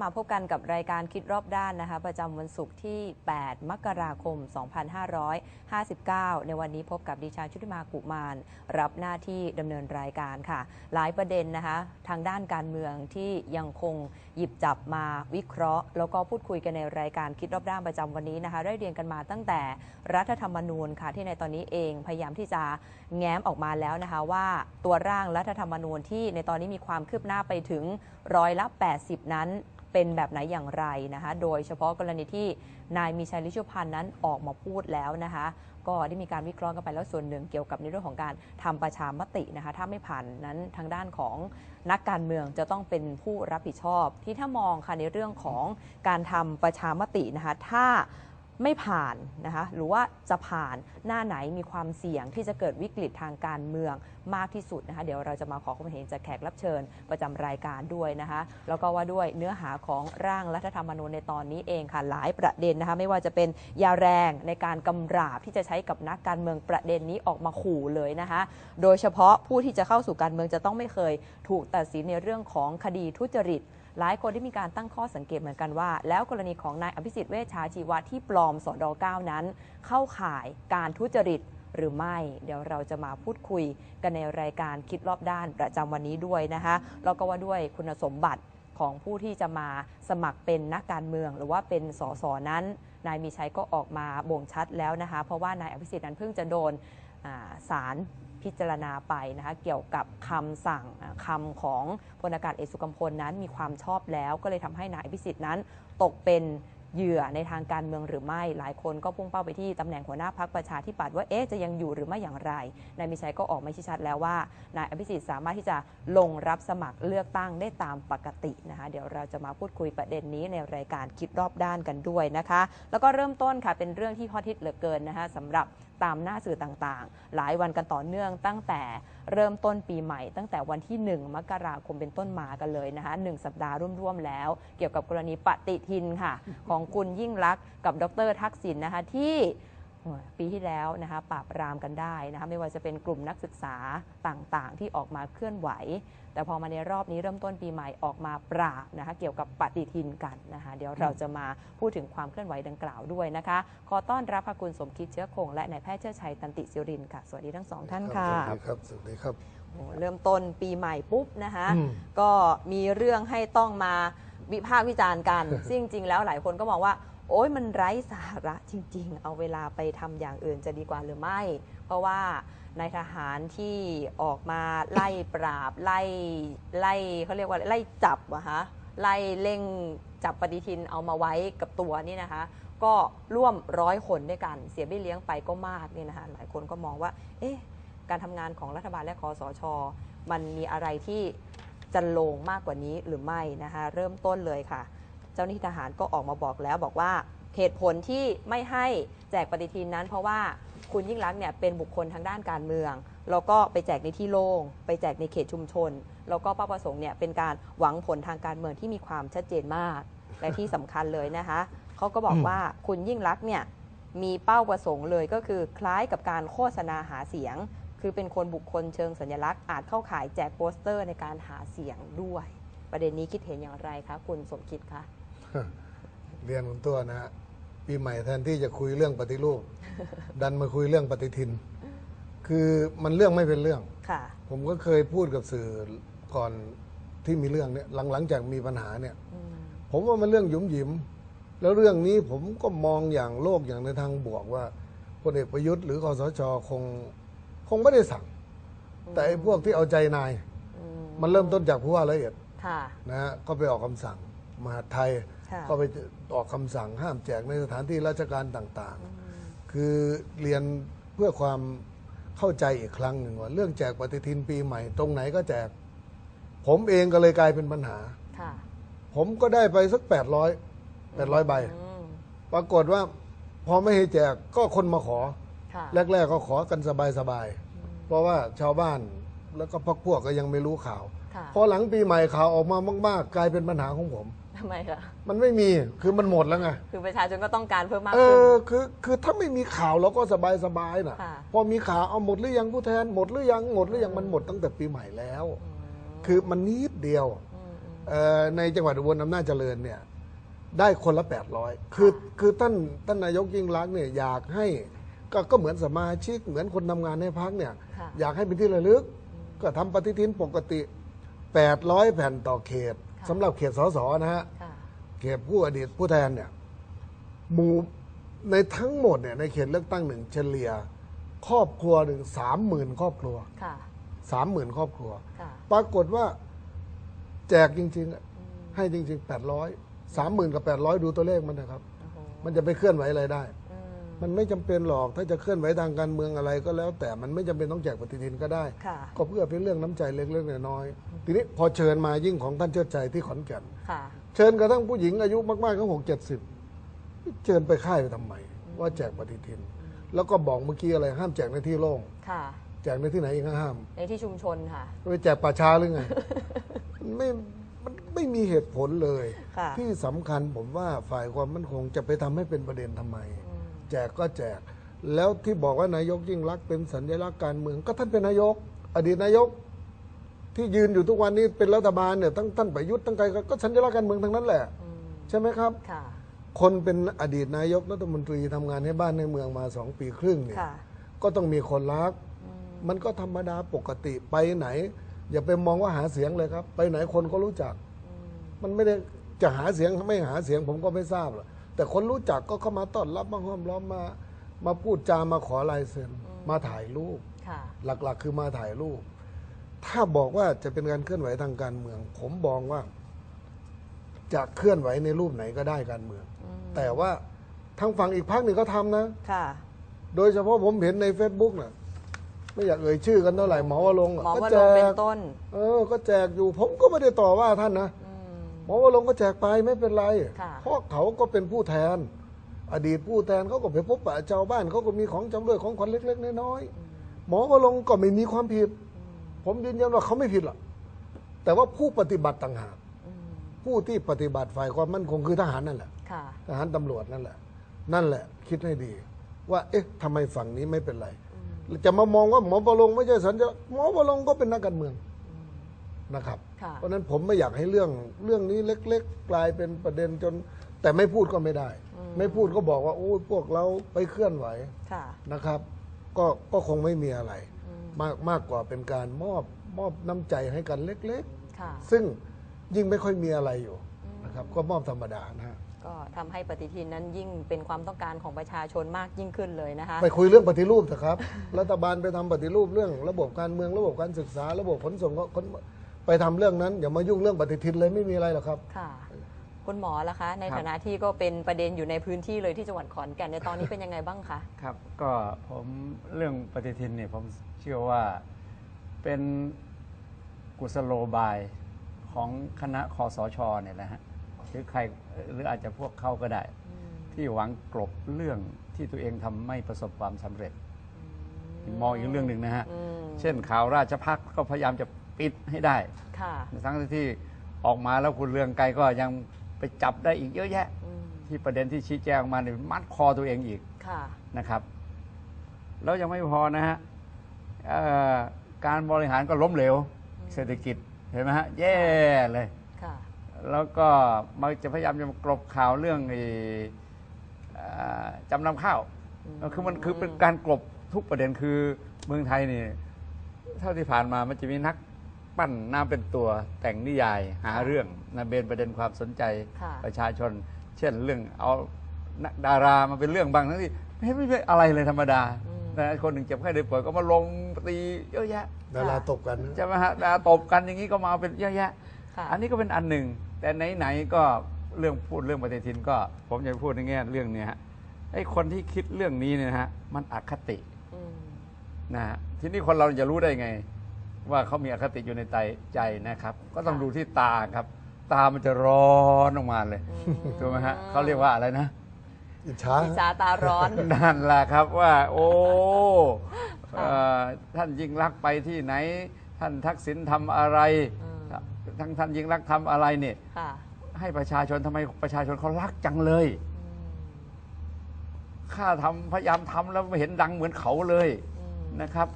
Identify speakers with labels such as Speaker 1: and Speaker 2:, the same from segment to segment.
Speaker 1: มาพบกันกับรายการคิดรอบด้านนะคะ ประจำวันศุกร์ที่ 8 มกราคม 2559 ในวันนี้พบกับดิฉันชุติมากุมาร รับหน้าที่ดำเนินรายการค่ะ หลายประเด็นนะคะ ทางด้านการเมืองที่ยังคงหยิบจับมาวิเคราะห์ แล้วก็พูดคุยกันในรายการคิดรอบด้านประจำวันนี้นะคะ ได้เรียนกันมาตั้งแต่รัฐธรรมนูญค่ะ ที่ในตอนนี้เองพยายามที่จะแง้มออกมาแล้วนะคะ ว่าตัวร่างรัฐธรรมนูญที่ในตอนนี้มีความคืบหน้าไปถึงร้อยละ 80 นั้น เป็นแบบไหนอย่างไรนะคะ โดยเฉพาะกรณีที่นายมีชัยลิชุพันธ์นั้นออกมาพูดแล้วนะคะ ก็ได้มีการวิเคราะห์กันไปแล้วส่วนหนึ่งเกี่ยวกับในเรื่องของการทำประชามตินะคะ ถ้าไม่ผ่านนั้นทางด้านของนักการเมืองจะต้องเป็นผู้รับผิดชอบ ที่ถ้ามองค่ะในเรื่องของการทำประชามตินะคะ ถ้า ไม่ผ่านนะคะหรือว่าจะผ่านหน้าไหนมีความเสี่ยงที่จะเกิดวิกฤตทางการเมืองมากที่สุดนะคะเดี๋ยวเราจะมาขอความเห็นจากแขกรับเชิญประจำรายการด้วยนะคะแล้วก็ว่าด้วยเนื้อหาของร่างรัฐธรรมนูญในตอนนี้เองค่ะหลายประเด็นนะคะไม่ว่าจะเป็นยาแรงในการกำราบที่จะใช้กับนักการเมืองประเด็นนี้ออกมาขู่เลยนะคะโดยเฉพาะผู้ที่จะเข้าสู่การเมืองจะต้องไม่เคยถูกตัดสินในเรื่องของคดีทุจริต หลายคนที่มีการตั้งข้อสังเกตเหมือนกันว่า แล้วกรณีของนายอภิสิทธิ์เวชชาชีวะที่ปลอมสอด9นั้น เข้าข่ายการทุจริตหรือไม่ เดี๋ยวเราจะมาพูดคุยกันในรายการคิดรอบด้านประจำวันนี้ด้วยนะคะแล้วก็ว่าด้วยคุณสมบัติของผู้ที่จะมาสมัครเป็นนักการเมือง หรือว่าเป็นสสนั้น นายมีชัยก็ออกมาบ่งชัดแล้วนะคะ เพราะว่านายอภิสิทธิ์นั้นเพิ่งจะโดนอ่าศาล พิจารณาไปนะคะเกี่ยวกับคำสั่งอ่าคำของพลอากาศเอกสุกัมพลนั้นมีความชอบแล้ว ก็เลยทำให้นายอภิสิทธิ์นั้นตกเป็นเหยื่อในทางการเมืองหรือไม่ หลายคนก็พุ่งเป้าไปที่ตำแหน่งหัวหน้าพักประชาธิปัตย์ว่าเอ๊ะจะยังอยู่หรือไม่อย่างไร นายมิชัยก็ออกมาชี้ชัดแล้วว่านายอภิสิทธิ์สามารถที่จะลงรับสมัครเลือกตั้งได้ตามปกตินะคะเดี๋ยวเราจะมาพูดคุยประเด็นนี้ในรายการคิดรอบด้านกันด้วยนะคะ แล้วก็เริ่มต้นค่ะเป็นเรื่องที่ฮอตฮิตเหลือเกินนะคะสำหรับตามหน้าสื่อต่างๆ หลายวันกันต่อเนื่องตั้งแต่เริ่มต้นปีใหม่ ตั้งแต่วันที่ 1 มกราคมเป็นต้นมากันเลยนะคะหนึ่งสัปดาห์ร่วมๆแล้ว เกี่ยวกับกรณีปฏิทินค่ะ ของคุณยิ่งรักษณ์กับดรทักษิณนะคะที่ ปีที่แล้วนะคะปราบปรามกันได้นะคะไม่ว่าจะเป็นกลุ่มนักศึกษาต่างๆ ที่ออกมาเคลื่อนไหว แต่พอมาในรอบนี้เริ่มต้นปีใหม่ออกมาปราบนะคะเกี่ยวกับปฏิทินกันนะคะเดี๋ยวเราจะมาพูดถึงความเคลื่อนไหวดังกล่าวด้วยนะคะขอต้อนรับค่ะคุณสมคิดเชื้อคง และนายแพทย์เชิดชัยตันติสิรินค่ะ สวัสดีทั้งสองท่านค่ะ
Speaker 2: สวัสดีครับสวัสดีครับ
Speaker 1: โอ้เริ่มต้นปีใหม่ปุ๊บนะคะ
Speaker 2: อืม
Speaker 1: ก็มีเรื่องให้ต้องมาวิพากษ์วิจารณ์กันซึ่งจริงๆแล้วหลายคนก็มองว่า โอ้ยมันไร้สาระจริงๆ เอาเวลาไปทำอย่างอื่นจะดีกว่าหรือไม่ เพราะว่านายทหารที่ออกมาไล่ปราบไล่ไล่เขาเรียกว่าไล่จับอะฮะไล่เร่งจับปฏิทินเอามาไว้กับตัวนี่นะคะ ก็ร่วมร้อยคนด้วยกัน เสียบี้เลี้ยงไปก็มากนี่นะคะหลายคนก็มองว่า เอ๊ะการทำงานของรัฐบาลและคอสช มันมีอะไรที่จันโลงมากกว่านี้หรือไม่นะคะ เริ่มต้นเลยค่ะ เจ้าหน้าที่ทหารก็ออกมาบอกแล้วบอกว่าเหตุผลที่ไม่ให้แจกปฏิทินนั้น เพราะว่าคุณยิ่งรักเนี่ยเป็นบุคคลทางด้านการเมืองแล้วก็ไปแจกในที่โล่งไปแจกในเขตชุมชน แล้วก็เป้าประสงค์เนี่ยเป็นการหวังผลทางการเมืองที่มีความชัดเจนมาก และที่สำคัญเลยนะคะเขาก็บอกว่าคุณยิ่งรักเนี่ยมีเป้าประสงค์เลยก็คือคล้ายกับการโฆษณาหาเสียง คือเป็นคนบุคคลเชิงสัญลักษณ์อาจเข้าข่ายแจกโปสเตอร์ในการหาเสียงด้วย ประเด็นนี้คิดเห็นอย่างไรคะคุณสมคิดคะ
Speaker 2: เรียนคุณตัวนะฮะปีใหม่แทนที่จะคุยเรื่องปฏิรูป ดันมาคุยเรื่องปฏิทิน คือมันเรื่องไม่เป็นเรื่อง
Speaker 1: ค่ะ
Speaker 2: ผมก็เคยพูดกับสื่อก่อนที่มีเรื่องเนี่ยหลังหลังจากมีปัญหาเนี่ย
Speaker 1: อืม
Speaker 2: ผมว่ามันเรื่องหยุมหยิม แล้วเรื่องนี้ผมก็มองอย่างโลกอย่างในทางบวกว่าพลเอกประยุทธ์หรือคอสชคงคงไม่ได้สั่ง แต่ไอ้พวกที่เอาใจนาย
Speaker 1: อื
Speaker 2: มันเริ่มต้นจากผู้ว่าละเอียด
Speaker 1: ค่ะ
Speaker 2: นะฮะก็ไปออกคำสั่ง มหาดไทย
Speaker 1: ค่ะ
Speaker 2: ก็ไปออกคำสั่งห้ามแจกในสถานที่ราชการต่างๆ คือเรียนเพื่อความเข้าใจอีกครั้งหนึ่งว่า เรื่องแจกปฏิทินปีใหม่ตรงไหนก็แจก ผมเองก็เลยกลายเป็นปัญหา
Speaker 1: ค่ะ
Speaker 2: ผมก็ได้ไปสักแปดร้อยแปดร้อยใบ
Speaker 1: อืม
Speaker 2: ปรากฏว่าพอไม่ให้แจกก็คนมาขอ
Speaker 1: ค่ะ
Speaker 2: แรก ๆ ก็ขอกันสบายๆ เพราะว่าชาวบ้านแล้วก็พักพวกก็ยังไม่รู้ข่าว
Speaker 1: ค่ะ
Speaker 2: พอหลังปีใหม่ข่าวออกมามาก ๆ กลายเป็นปัญหาของผม
Speaker 1: ทำไมคะ
Speaker 2: มันไม่มีคือมันหมดแล้วไง
Speaker 1: คือประชาชนก็ต้องการเพิ่มมาก
Speaker 2: เอ
Speaker 1: ขึ้น
Speaker 2: อคือคือถ้าไม่มีข่าวเราก็สบายสบายๆนะ
Speaker 1: ค่ะ
Speaker 2: พอมีข่าวเอาหมดหรือยังผู้แทนหมดหรือยังหมดหรือยังมันหมดตั้งแต่ปีใหม่แล้ว
Speaker 1: ม
Speaker 2: คือมันนิดเดียว
Speaker 1: มอืม
Speaker 2: เอ่อในจังหวัดอุบลอำนาจเจริญเนี่ยได้คนละ 800 คือคือท่านท่านนายกยิ่งรักษณ์เนี่ยอยากให้ก็ก็เหมือนสมาชิกเหมือนคนทำงานในพักเนี่ย
Speaker 1: ค่ะ
Speaker 2: อยากให้เป็นที่ระลึก ก็ทำปฏิทินปกติ 800 แผ่นต่อเขต
Speaker 1: ค่ะ
Speaker 2: สำหรับเขตสสนะฮะ
Speaker 1: ค่ะ
Speaker 2: เขตผู้อดีตผู้แทนเนี่ยหมู่ในทั้งหมดเนี่ยในเขตเลือกตั้งหนึ่งเฉลี่ย ครอบครัวหนึ่งสามหมื่นครอบครัว
Speaker 1: ค่ะ
Speaker 2: สามหมื่นครอบครัว
Speaker 1: ค่ะ
Speaker 2: ปรากฏว่าแจกจริงๆอะให้จริงๆแปดร้อยสามหมื่นกับแปดร้อยดูตัวเลขมันนะครับ
Speaker 1: โอ้โห
Speaker 2: มันจะไปเคลื่อนไหวอะไรได้
Speaker 1: อื ม
Speaker 2: มันไม่จำเป็นหรอกถ้าจะเคลื่อนไหวทางการเมืองอะไรก็แล้ว แต่มันไม่จำเป็นต้องแจกปฏิทินก็ได้
Speaker 1: ค่ะ
Speaker 2: ก็เพื่อเป็นเรื่องน้ำใจเล็กๆน้อยๆทีนี้พอเชิญมายิ่งของท่านเชิดชัยที่ขอนแก่น
Speaker 1: ค่ะ
Speaker 2: เชิญกระทั่งผู้หญิงอายุมากๆก็หกเจ็ดสิบเชิญไปค่ายไปทำไม ว่าแจกปฏิทิน แล้วก็บอกเมื่อกี้อะไรห้ามแจกในที่โล่ง
Speaker 1: ค่ะ
Speaker 2: แจกในที่ไหนอีกห้าม
Speaker 1: ในที่ชุมชนค่ะ
Speaker 2: ไปแจกป่าช้าหรือไง มันไม่มันไม่มีเหตุผลเลย
Speaker 1: ค่ะ
Speaker 2: ที่สำคัญผมว่าฝ่ายความมั่นคงจะไปทำให้เป็นประเด็นทำไม
Speaker 1: อืม
Speaker 2: แจกก็แจก แล้วที่บอกว่านายกยิ่งรักษณ์เป็นสัญลักษณ์การเมืองก็ท่านเป็นนายก อดีตนายก ที่ยืนอยู่ทุกวันนี้เป็นรัฐบาลเนี่ยตั้งท่านประยุทธ์ตั้งใครก็ก็สัญลักษณ์การเมืองทั้งนั้นแหละ
Speaker 1: อืม
Speaker 2: ใช่ไหมครับ
Speaker 1: ค่ะ
Speaker 2: คนเป็นอดีตนายกรัฐมนตรีทำงานให้บ้านในเมืองมาสองปีครึ่งเนี่ย
Speaker 1: ค่ะ
Speaker 2: ก็ต้องมีคนรัก
Speaker 1: อืม
Speaker 2: มันก็ธรรมดาปกติไปไหน อย่าไปมองว่าหาเสียงเลยครับ ไปไหนคนก็รู้จัก
Speaker 1: อืม
Speaker 2: มันไม่ได้จะหาเสียงไม่หาเสียงผมก็ไม่ทราบหรอก แต่คนรู้จักก็เข้ามาต้อนรับมาห้อมล้อมมา มาพูดจามาขอลายเซ็นมาถ่ายรูป
Speaker 1: ค่ะ
Speaker 2: หลักๆ คือมาถ่ายรูป ถ้าบอกว่าจะเป็นการเคลื่อนไหวทางการเมือง ผมบอกว่า จะเคลื่อนไหวในรูปไหนก็ได้การเมือง
Speaker 1: อืม
Speaker 2: แต่ว่าทางฝั่งอีกพักหนึ่งก็ทำนะ
Speaker 1: ค่ะ
Speaker 2: โดยเฉพาะผมเห็นใน Facebook น่ะไม่อยากเอ่ยชื่อกันเท่าไหร่หมอวรงค์
Speaker 1: ห
Speaker 2: อะ
Speaker 1: มอ
Speaker 2: ก็
Speaker 1: ว
Speaker 2: แจ
Speaker 1: รงค์เป็น
Speaker 2: ก
Speaker 1: ต้น
Speaker 2: เออ ก็แจกอยู่ ผมก็ไม่ได้ต่อว่าท่านนะ
Speaker 1: อืม
Speaker 2: หมอวรงค์ก็แจกไปไม่เป็นไร
Speaker 1: ค่ะ
Speaker 2: เพราะเขาก็เป็นผู้แทน อดีตผู้แทนเขาก็ไปพบปะชาวบ้านเขาก็มีของจำด้วยของขวัญเล็ก ๆ น้อยๆหมอวรงค์ก็ไม่มีความผิด ผมยืนยันว่าเขาไม่ผิดหรอกแต่ว่าผู้ปฏิบัติต่างหาก
Speaker 1: อืม
Speaker 2: ผู้ที่ปฏิบัติฝ่ายความมั่นคงคือทหารนั่นแหละ
Speaker 1: ค่ะ
Speaker 2: ทหารตำรวจนั่นแหละ นั่นแหละ คิดให้ดี ว่า เอ๊ะทำไมฝั่งนี้ไม่เป็นไร จะมามองว่าหมอประลงค์ไม่ใช่สัญญาหมอประลงค์ก็เป็นนักการเมืองนะครับ
Speaker 1: ค่ะ
Speaker 2: เพราะฉะนั้นผมไม่อยากให้เรื่องเรื่องนี้เล็ก ๆ กลายเป็นประเด็นจน แต่ไม่พูดก็ไม่ได้ ไม่พูดก็บอกว่าโอ้ยพวกเราไปเคลื่อนไหว
Speaker 1: ค่ะ
Speaker 2: นะครับ ก็ก็คงไม่มีอะไร มากมากกว่าเป็นการมอบมอบน้ำใจให้กันเล็ก
Speaker 1: ค่ะ
Speaker 2: ๆซึ่งยิ่งไม่ค่อยมีอะไรอยู่นะครับ ก็มอบธรรมดานะฮะ
Speaker 1: ก็ทำให้ปฏิทินนั้นยิ่งเป็นความต้องการของประชาชนมากยิ่งขึ้นเลยนะคะ
Speaker 2: ไปคุยเรื่องปฏิรูปเถอะครับ รัฐบาลไปทำปฏิรูปเรื่อง ระบบการเมืองระบบการศึกษา ระบบขนส่งก็คน ไปทำเรื่องนั้นอย่ามายุ่งเรื่องปฏิทินเลยไม่มีอะไรหรอกครับ
Speaker 1: ค่ะ คุณหมอล่ะคะ ใน
Speaker 3: ครับ
Speaker 1: ฐานะที่ก็เป็นประเด็นอยู่ในพื้นที่เลยที่จังหวัดขอนแก่นในตอนนี้เป็นยังไงบ้างคะ
Speaker 3: ครับก็ผมเรื่องปฏิทินเนี่ยผมเชื่อว่าเป็นกุศโลบายของคณะคอสชเนี่ยแหละฮะหรือใครหรืออาจจะพวกเขาก็ได้ ที่หวังกลบเรื่องที่ตัวเองทำไม่ประสบความสำเร็จ มองอีกเรื่องหนึ่งนะฮะ
Speaker 1: อืม
Speaker 3: เช่นข่าวราชพักก็พยายามจะ ปิดให้ได้
Speaker 1: ค่ะ
Speaker 3: ทั้งที่ออกมาแล้วคุณเรืองไกรก็ยังไปจับได้อีกเยอะแยะ
Speaker 1: อืม
Speaker 3: ที่ประเด็นที่ชี้แจงออกมาเนี่ยมัดคอตัวเองอีก
Speaker 1: ค่ะ
Speaker 3: นะครับ แล้วยังไม่พอนะฮะเอ่อการบริหารก็ล้มเหลวเศรษฐกิจเห็นไหมฮะ แย่เลย
Speaker 1: ค่ะ
Speaker 3: แล้วก็มันจะพยายามจะมากลบข่าวเรื่องไอ้เอ่อจำนำข้าวคือมันคือเป็นการกลบทุกประเด็นคือเมืองไทยนี่เท่าที่ผ่านมามันจะมีนัก ปั้นหน้าเป็นตัวแต่งนิยายหาเรื่องนะเบนประเด็นความสนใจ
Speaker 1: ค่ะ
Speaker 3: ประชาชน เช่นเรื่องเอานักดารามาเป็นเรื่องบางทั้งที่ไม่ไม่ไม่อะไรเลยธรรมดาแต่คนหนึ่งเจ็บไข้ได้ป่วยก็มาลงตีเยอะแยะ
Speaker 2: ดาราตบกันนะ
Speaker 3: ใช่ไหมฮะดาราตบกันอย่างนี้ก็มาเป็นเยอะแยะ
Speaker 1: ค่ะ
Speaker 3: อันนี้ก็เป็นอันหนึ่ง แต่ไหนๆก็เรื่องพูดเรื่องปฏิทินก็ ผมจะพูดในแง่เรื่องเนี้ยฮะไอ้คนที่คิดเรื่องนี้เนี่ยนะฮะมันอคติ
Speaker 1: อืม
Speaker 3: นะฮะทีนี้คนเราจะรู้ได้ไง ว่าเขามีอคติอยู่ในใจใจนะครับ ก็ต้องดูที่ตาครับ ตามันจะร้อนออกมาเลยถูกไหมฮะเขาเรียกว่าอะไรนะ
Speaker 2: อิจฉา
Speaker 1: อิจฉาตาร้อน
Speaker 3: นั่นแหละครับว่า โอ้เอ่อท่านยิ่งรักษณ์ไปที่ไหน ท่านทักษิณทำอะไร
Speaker 1: อืม
Speaker 3: ทั้งท่านยิ่งรักษณ์ทำอะไรเนี่ย
Speaker 1: ค่ะ
Speaker 3: ให้ประชาชนทำไมประชาชนเขารักจังเลยข้าทำพยายามทำแล้วไม่เห็นดังเหมือนเขาเลย
Speaker 1: อืม
Speaker 3: นะครับ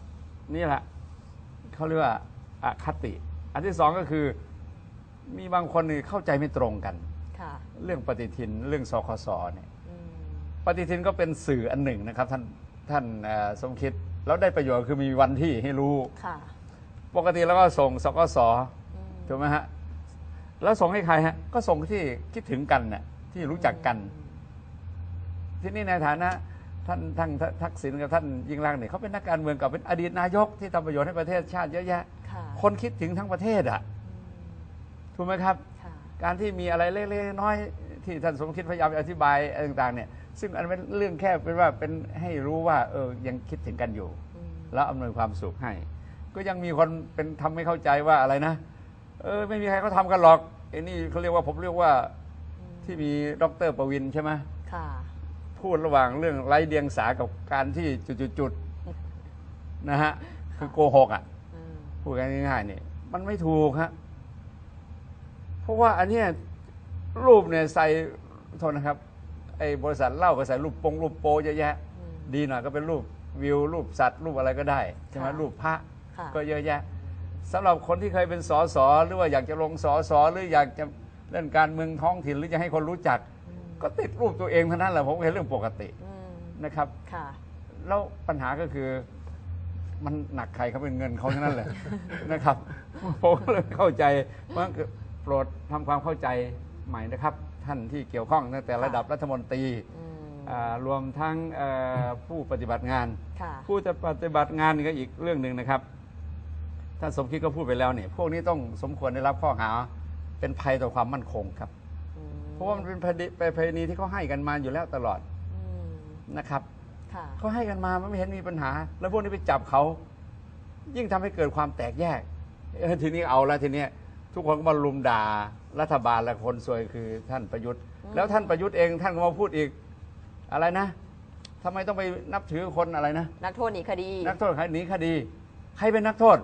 Speaker 3: นี่แหละ เขาเรียกว่าอคติ อันที่สองก็คือมีบางคนนี่เข้าใจไม่ตรงกัน
Speaker 1: ค่ะ
Speaker 3: เรื่องปฏิทินเรื่องสคสเนี่ย
Speaker 1: อืม
Speaker 3: ปฏิทินก็เป็นสื่ออันหนึ่งนะครับท่านท่านเอ่อสมคิดแล้วได้ประโยชน์คือมีวันที่ให้รู้
Speaker 1: ค่ะ
Speaker 3: ปกติแล้วก็ส่งสกส
Speaker 1: อืม
Speaker 3: ถูกไหมฮะแล้วส่งให้ใครฮะก็ส่งที่คิดถึงกันน่ะที่รู้จักกัน ที่นี่ในฐานะ ท่านท่านทักษิณกับท่านยิ่งรักษณ์เนี่ยเขาเป็นนักการเมืองกับเป็นอดีตนายกที่ทำประโยชน์ให้ประเทศชาติเยอะแยะ
Speaker 1: ค่ะ
Speaker 3: คนคิดถึงทั้งประเทศอะ
Speaker 1: อืม
Speaker 3: ถูกไหมครับ
Speaker 1: ค่ะ
Speaker 3: การที่มีอะไรเล็กๆน้อยๆที่ท่านสมคิดพยายามอธิบายอะไรต่างๆเนี่ยซึ่งอันเป็นเรื่องแค่เป็นว่าเป็นให้รู้ว่าเออยังคิดถึงกันอยู่
Speaker 1: อืม
Speaker 3: แล้วอำนวยความสุขให้ ก็ยังมีคนเป็นทำไม่เข้าใจว่าอะไรนะ เออไม่มีใครเขาทำกันหรอกไอ้นี่เขาเรียกว่าผมเรียกว่าที่มีดรประวินใช่ไหม
Speaker 1: ค่ะ
Speaker 3: พูดระหว่างเรื่องไร้เดียงสากับการที่จุดๆๆนะฮะคือโกหกอะ
Speaker 1: อืม
Speaker 3: พูดกันง่ายๆเนี่ยมันไม่ถูกฮะเพราะว่าอันเนี้ยรูปเนี่ยใส่โทษนะครับไอ้บริษัทเหล้าก็ใส่รูปปงรูปโปเยอะแยะ
Speaker 1: อืม
Speaker 3: ดีหน่อยก็เป็นรูปวิวรูปสัตว์รูปอะไรก็ได้ใช่ไหม
Speaker 1: ค่ะ
Speaker 3: รูปพระ
Speaker 1: ค่ะ
Speaker 3: ก็เยอะแยะสำหรับคนที่เคยเป็นสสหรือว่าอยากจะลงสสหรืออยากจะเล่นการเมืองท้องถิ่นหรือจะให้คนรู้จัก
Speaker 1: อืม
Speaker 3: ก็ติดรูปตัวเองเท่านั้นแหละผมเห็นเรื่องปกติ
Speaker 1: อืม
Speaker 3: นะครับ
Speaker 1: ค่ะ
Speaker 3: แล้วปัญหาก็คือ มันหนักใครเขาเป็นเงินเขาทั้งนั้นเลย นะครับผมก็เลยเข้าใจว่าโปรดทำความเข้าใจใหม่นะครับ ท่านที่เกี่ยวข้องตั้งแต่ระดับรัฐมนตรี
Speaker 1: อืม
Speaker 3: อ่ารวมทั้งเอ่อผู้ปฏิบัติงาน
Speaker 1: ค่ะ
Speaker 3: ผู้จะปฏิบัติงานนี่ก็อีกเรื่องหนึ่งนะครับท่านสมคิดก็พูดไปแล้วเนี่ยพวกนี้ต้องสมควรได้รับข้อหาเป็นภัยต่อความมั่นคงครับ
Speaker 1: อืม
Speaker 3: เพราะว่ามันเป็นประเพณีที่เขาให้กันมาอยู่แล้วตลอด
Speaker 1: อืม
Speaker 3: นะครับ
Speaker 1: ค่ะ
Speaker 3: เขาให้กันมามันไม่เห็นมีปัญหา แล้วพวกนี้ไปจับเขายิ่งทำให้เกิดความแตกแยกเออทีนี้เอาแล้วทีเนี้ยทุกคนก็มาลุมด่ารัฐบาลและคนซวยคือท่านประยุทธ์ แล้วท่านประยุทธ์เองท่านก็มาพูดอีกอะไรนะทำไมต้องไปนับถือคนอะไรนะ
Speaker 1: นักโทษหนีคดี
Speaker 3: นักโทษใครหนีคดี ใครเป็นนักโทษ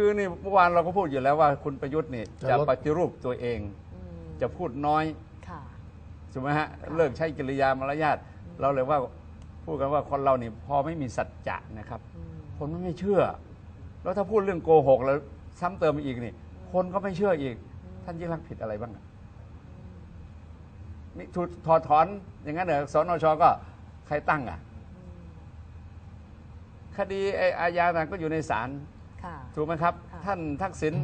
Speaker 3: คือนี่เมื่อวานเราก็พูดอยู่แล้วว่าคุณประยุทธ์นี่
Speaker 2: จะ
Speaker 3: จะ
Speaker 2: ลด
Speaker 3: ปฏิรูปตัวเอง
Speaker 1: อืม
Speaker 3: จะพูดน้อย
Speaker 1: ค่ะ
Speaker 3: ถูกไหมฮะเลิกใช้กิริยามารยาทเราเลยว่าพูดกันว่าคนเรานี่พอไม่มีสัจจะนะครับ
Speaker 1: อืม
Speaker 3: คนมันไม่เชื่อ แล้วถ้าพูดเรื่องโกหกแล้วซ้ำเติมอีกนี่ คนก็ไม่เชื่ออีก ท่านยิ่งรักษณ์ผิดอะไรบ้างอะนี่ถูกถอดถอนอย่างนั้นเหรอสนชก็ใครตั้งอะ คดีไอ้อาญาต่างก็อยู่ในศาล
Speaker 1: ค่ะ
Speaker 3: ถูกไหมครับ
Speaker 1: ค่ะ
Speaker 3: ท่านทักษิณ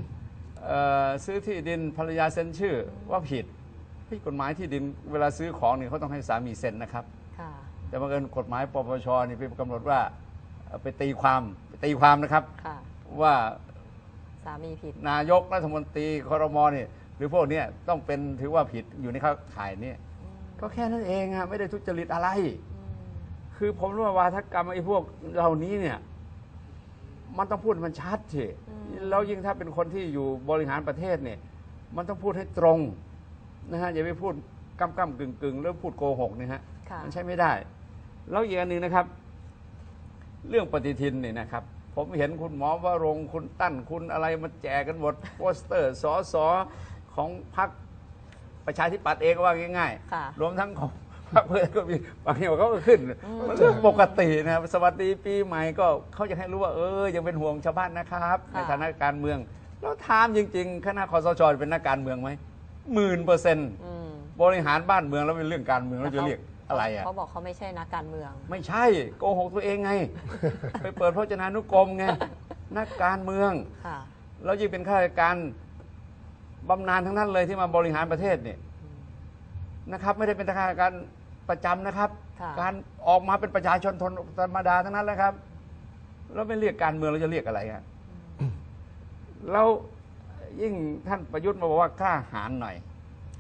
Speaker 3: เอ่อซื้อที่ดินภรรยาเซ็นชื่อว่าผิดที่กฎหมายที่ดินเวลาซื้อของนี่เขาต้องให้สามีเซ็นนะครับ
Speaker 1: ค่ะ
Speaker 3: แต่บังเอิญกฎหมายปปชนี่ไปกำหนดว่าเอ่อไปตีความไปตีความนะครับ
Speaker 1: ค่ะ
Speaker 3: ว่า
Speaker 1: สามีผิด
Speaker 3: นายกรัฐมนตรีคอรมอนี่หรือพวกเนี้ยต้องเป็นถือว่าผิดอยู่ในเข้าข่ายนี้
Speaker 1: อืม
Speaker 3: ก็แค่นั้นเองอะไม่ได้ทุจริตอะไร
Speaker 1: อืม
Speaker 3: คือผมรู้ว่าวาทกรรมไอ้พวกเหล่านี้เนี่ย มันต้องพูดให้มันชัดสิแล้วยิ่งถ้าเป็นคนที่อยู่บริหารประเทศเนี่ย มันต้องพูดให้ตรงนะฮะอย่าไปพูดก้ำก้ำกึ่งกึ่งๆแล้วพูดโกหกเนี่ยฮะ
Speaker 1: ค่ะ
Speaker 3: มันใช้ไม่ได้ แล้วอีกอันหนึ่งนะครับ เรื่องปฏิทินเนี่ยนะครับ ผมเห็นคุณหมอวรงค์คุณตั้นคุณอะไรมาแจกกันหมดโปสเตอร์สอสอของพรรคประชาธิปัตย์เองก็ว่าง่าย
Speaker 1: ค่ะ
Speaker 3: ๆรวมทั้งของ พรรคเพื่อนก็มีบางทีเขาก็ขึ้น มันเรื่องปกตินะครับสวัสดีปีใหม่ก็เขาจะให้รู้ว่าเออยังเป็นห่วงชาวบ้านนะครับใน
Speaker 1: ค่ะ
Speaker 3: ฐานะการเมือง แล้วถามจริง ๆ คณะคอสชเป็นนักการเมืองไหมหมื่นเปอร์เซ็นต์
Speaker 1: อืม
Speaker 3: บริหารบ้านเมืองแล้วเป็นเรื่องการเมืองแล้วจะเรียกอะไรอะ
Speaker 1: เขาบอกเขาไม่ใช่นักการเมือง
Speaker 3: ไม่ใช่โกหกตัวเองไง ไปเปิดพจนานุกรมไงนักการเมือง
Speaker 1: ค่ะ
Speaker 3: แล้วยิ่งเป็นข้าราชการบำนาญทั้งนั้นเลยที่มาบริหารประเทศเนี่ย นะครับ ไม่ได้เป็นข้าราชการประจำนะครับ
Speaker 1: ค่ะ
Speaker 3: การออกมาเป็นประชาชนทนธรรมดาทั้งนั้นแหละครับ แล้วไม่เรียกการเมืองเราจะเรียกอะไรฮะแล้วยิ่งท่านประยุทธ์มาบอกว่ากล้าหาญหน่อย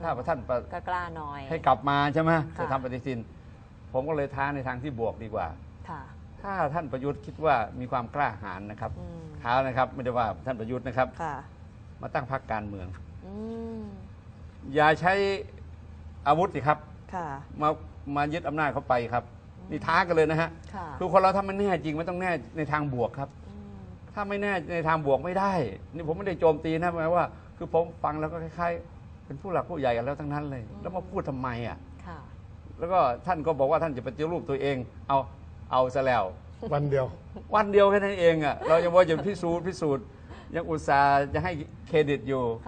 Speaker 3: ถ้าท่านประ
Speaker 1: ก็กล้าน้อย
Speaker 3: ให้กลับมาใช่ไหม
Speaker 1: ค่ะ
Speaker 3: จะทำปฏิทิน ผมก็เลยท้าในทางที่บวกดีกว่า
Speaker 1: ค่ะ
Speaker 3: ถ้าท่านประยุทธ์คิดว่ามีความกล้าหาญนะครับ
Speaker 1: อืม
Speaker 3: ท้านะครับไม่ได้ว่าท่านประยุทธ์นะครับ
Speaker 1: ค่ะ
Speaker 3: มาตั้งพรรคการเมือง
Speaker 1: อืม
Speaker 3: อย่าใช้ อาวุธสิครับ
Speaker 1: ค่ะ
Speaker 3: มามายึดอำนาจเขาไปครับ นี่ท้ากันเลยนะฮะ
Speaker 1: ค่ะ
Speaker 3: คือคนเราถ้ามันแน่จริงมันต้องแน่ในทางบวกครับ
Speaker 1: อืม
Speaker 3: ถ้าไม่แน่ในทางบวกไม่ได้ นี่ผมไม่ได้โจมตีนะหมายว่า คือผมฟังแล้วก็คล้ายๆ เป็นผู้หลักผู้ใหญ่กันแล้วทั้งนั้นเลย แล้วมาพูดทำไมอะ
Speaker 1: ค่ะ
Speaker 3: แล้วก็ท่านก็บอกว่าท่านจะปฏิรูปตัวเอง เอาเอาซะแล้ว
Speaker 2: วันเดียว
Speaker 3: วันเดียวแค่นั้นเองอะ เรายังว่าจะพิสูจน์พิสูจน์ยังอุตส่าห์จะให้เครดิตอยู่